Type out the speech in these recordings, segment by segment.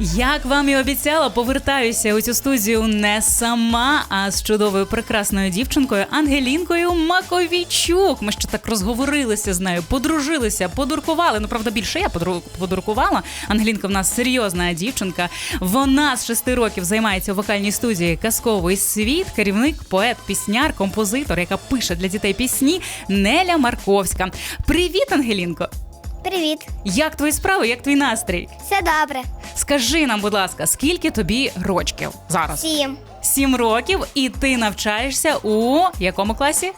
Як вам і обіцяла, повертаюся у цю студію не сама, а з чудовою прекрасною дівчинкою Ангелінкою Маковійчук. Ми ще так розговорилися з нею, подружилися, подуркували. Ну, правда, більше я подуркувала. Ангелінка в нас серйозна дівчинка. Вона з шести років займається у вокальній студії Казковий світ, керівник, поет, пісняр, композитор, яка пише для дітей пісні Неля Марковська. Привіт, Ангелінко! Привіт, Як твої справи? Як твій настрій? все добре. Скажи нам, будь ласка, скільки тобі рочків зараз? Сім. Сім років, і ти навчаєшся у якому класі?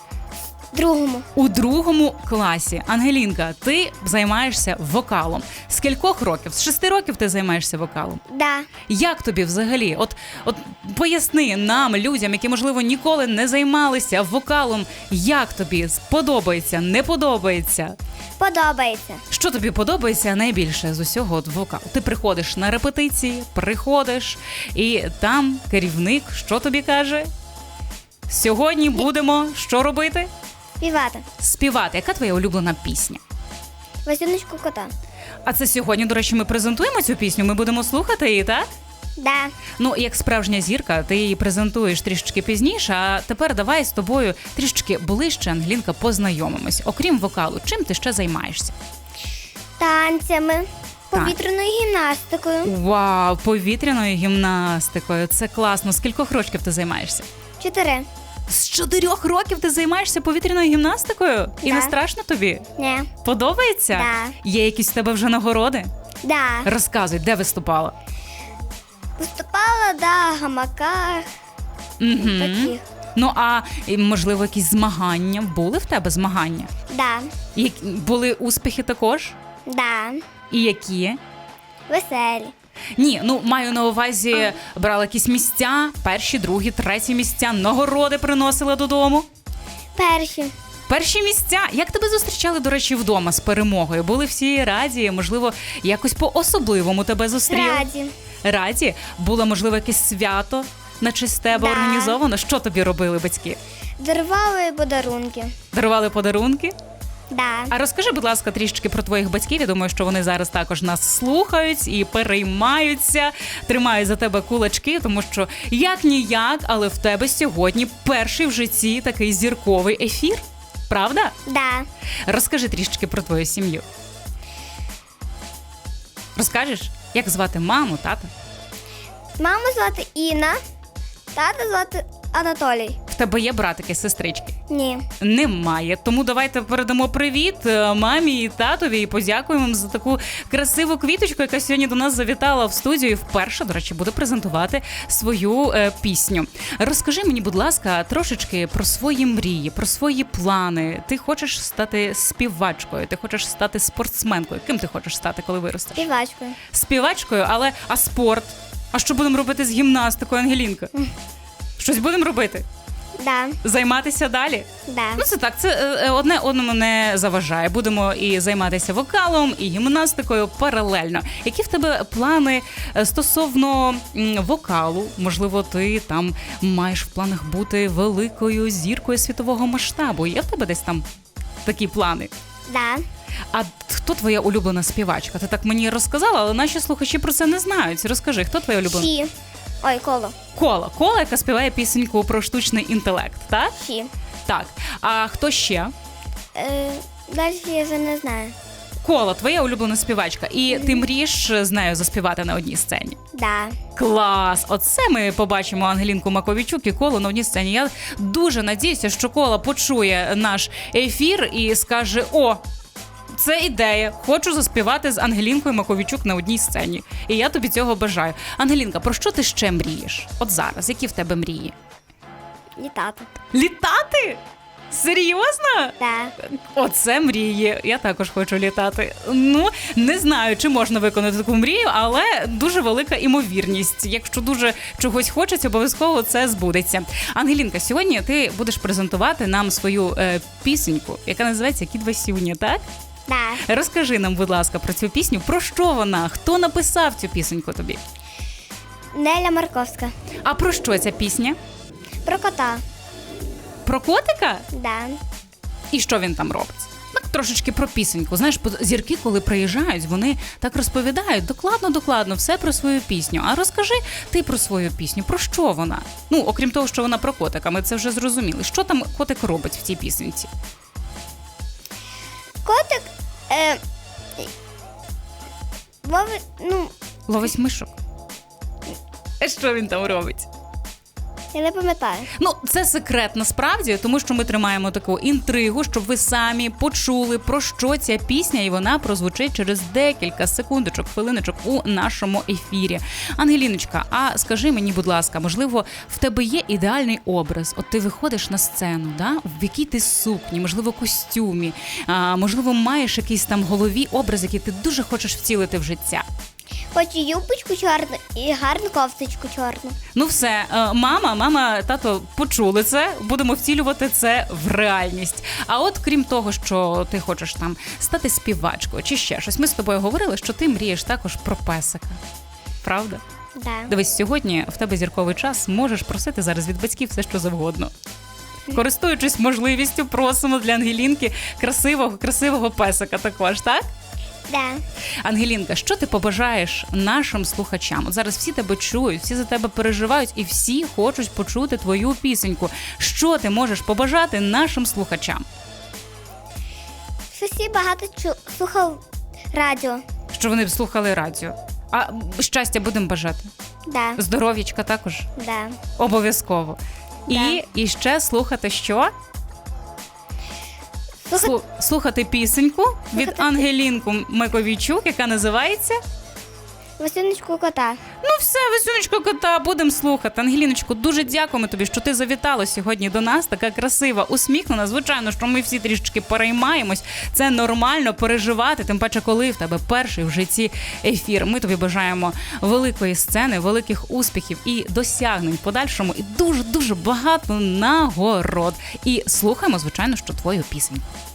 Другому. У другому класі. Ангелінка, ти займаєшся вокалом. З кількох років? З шести років ти займаєшся вокалом. Да. Як тобі взагалі? От, от поясни нам, людям, які можливо ніколи не займалися вокалом, як тобі сподобається, не подобається? Подобається. Що тобі подобається найбільше з усього от вокалу? Ти приходиш на репетиції, приходиш, і там керівник що тобі каже? Сьогодні будемо що робити? Співати. Співати. Яка твоя улюблена пісня? Васюночку кота. А це сьогодні, до речі, ми презентуємо цю пісню. Ми будемо слухати її, так? Да. Ну, як справжня зірка, ти її презентуєш трішечки пізніше. А тепер давай з тобою трішечки ближче, Ангелінка, познайомимось. Окрім вокалу, чим ти ще займаєшся? Танцями. Повітряною гімнастикою. Вау, повітряною гімнастикою. Це класно. З кількох років ти займаєшся? Чотири. З чотирьох років ти займаєшся повітряною гімнастикою? І Да. не страшно тобі? Не. Подобається? Да. Є якісь в тебе вже нагороди? Да. Розказуй, де виступала? Виступала да, гамаках. Угу. Таких. Ну а і, можливо, якісь змагання були в тебе змагання? Да. Як... Були успіхи також? Да. І які? Веселі. Ні, ну маю на увазі, брала якісь місця, перші, другі, треті місця, нагороди приносила додому. Перші. Перші місця. Як тебе зустрічали, до речі, вдома з перемогою? Були всі раді, можливо, якось по-особливому тебе зустріли? Раді. Раді? Було, можливо, якесь свято на честь тебе Да. організовано? Що тобі робили батьки? Дарували подарунки. Дарували подарунки? Да. А розкажи, будь ласка, трішечки про твоїх батьків. Я думаю, що вони зараз також нас слухають і переймаються, тримають за тебе кулачки, тому що як ніяк, але в тебе сьогодні перший в житті такий зірковий ефір. Правда? Да. Розкажи трішечки про твою сім'ю. Розкажеш, як звати маму, тата? Маму звати Інна. Тата звати Анатолій. В тебе є братики, сестрички? Ні. Немає. Тому давайте передамо привіт е, мамі і татові і подякуємо їм за таку красиву квіточку, яка сьогодні до нас завітала в студію. і Вперше, до речі, буде презентувати свою е, пісню. Розкажи мені, будь ласка, трошечки про свої мрії, про свої плани. Ти хочеш стати співачкою, ти хочеш стати спортсменкою. Ким ти хочеш стати, коли виростеш? Співачкою. Співачкою, але а спорт? А що будемо робити з гімнастикою, Ангелінка? Щось будемо робити? Да. Займатися далі? Да. Ну це так, це е, е, одне одному не заважає. Будемо і займатися вокалом, і гімнастикою паралельно. Які в тебе плани е, стосовно м, вокалу? Можливо, ти там маєш в планах бути великою зіркою світового масштабу. Є в тебе десь там такі плани? Да. А хто твоя улюблена співачка? Ти так мені розказала, але наші слухачі про це не знають. Розкажи, хто твоя улюблена? Ші. Ой, коло. Кола. Кола, яка співає пісеньку про штучний інтелект, так? Ші. Так. А хто ще? Е, далі я вже не знаю. Кола, твоя улюблена співачка, і ти мрієш з нею заспівати на одній сцені. Да. Клас! Оце ми побачимо Ангелінку Маковічук і коло на одній сцені. Я дуже надіюся, що кола почує наш ефір і скаже: О! Це ідея. Хочу заспівати з Ангелінкою Маковічук на одній сцені. І я тобі цього бажаю. Ангелінка, про що ти ще мрієш? От зараз, які в тебе мрії? Літати. Літати? Серйозно? Да. Оце мрії. Я також хочу літати. Ну не знаю, чи можна виконати таку мрію, але дуже велика імовірність. Якщо дуже чогось хочеться, обов'язково це збудеться. Ангелінка, сьогодні ти будеш презентувати нам свою е, пісеньку, яка називається Кіт Васюня, так? Да. Розкажи нам, будь ласка, про цю пісню. Про що вона? Хто написав цю пісеньку тобі? Неля Марковська. А про що ця пісня? Про кота. Про котика? Да. І що він там робить? Так трошечки про пісеньку. Знаєш, зірки, коли приїжджають, вони так розповідають докладно, докладно все про свою пісню. А розкажи ти про свою пісню. Про що вона? Ну, окрім того, що вона про котика, ми це вже зрозуміли. Що там котик робить в цій пісенці? Котик. Е, ловить, ну, Ловить мишок. Е, Що він там робить? Я не пам'ятаю. Ну, це секрет насправді, тому що ми тримаємо таку інтригу, щоб ви самі почули про що ця пісня, і вона прозвучить через декілька секундочок, хвилиночок у нашому ефірі. Ангеліночка, а скажи мені, будь ласка, можливо, в тебе є ідеальний образ? От ти виходиш на сцену, да? в якій ти сукні, можливо, костюмі, а, можливо, маєш якийсь там голові образ, який ти дуже хочеш вцілити в життя. Хочу юбочку чорну і гарну кофточку чорну. Ну все, е, мама, мама, тато почули це. Будемо втілювати це в реальність. А от крім того, що ти хочеш там стати співачкою чи ще щось, ми з тобою говорили, що ти мрієш також про песика. Правда? Да. Дивись, сьогодні в тебе зірковий час можеш просити зараз від батьків все, що завгодно. Користуючись можливістю, просимо для Ангелінки красивого, красивого песика також, так? Да. Ангелінка, що ти побажаєш нашим слухачам? От зараз всі тебе чують, всі за тебе переживають, і всі хочуть почути твою пісеньку. Що ти можеш побажати нашим слухачам? Що всі багато чу- слухав радіо. Що вони б слухали радіо? А щастя будемо бажати. Да. Здоров'ячка також Да. обов'язково. І, і ще слухати що? Слухати- пісеньку від Ангелінку Миковійчук, яка називається Васюнечку кота. Ну все, Весюнечко кота, будемо слухати. Ангеліночко, дуже дякуємо тобі, що ти завітала сьогодні до нас. Така красива, усміхнена. Звичайно, що ми всі трішечки переймаємось. Це нормально переживати. Тим паче, коли в тебе перший в житті ефір. Ми тобі бажаємо великої сцени, великих успіхів і досягнень подальшому, і дуже дуже багато нагород. І слухаємо, звичайно, що твою пісеньку.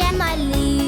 share my leave.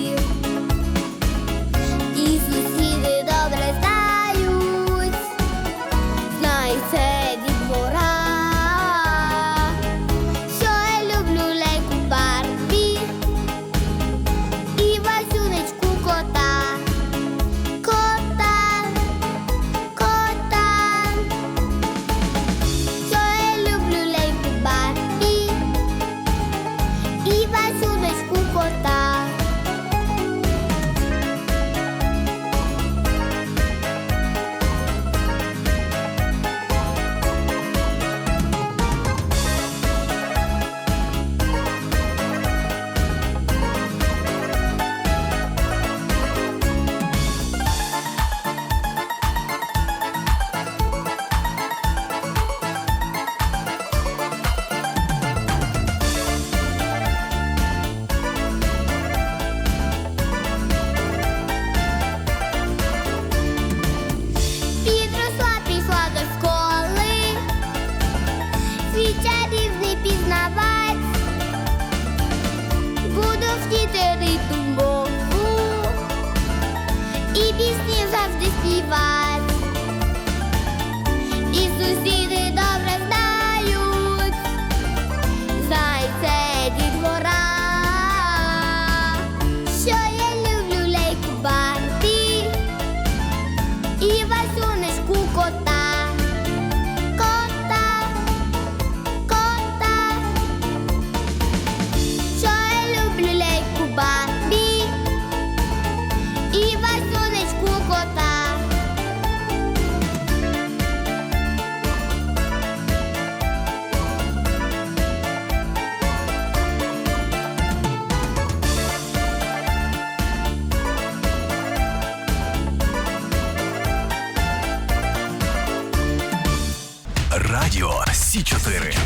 Радіо чотири. 4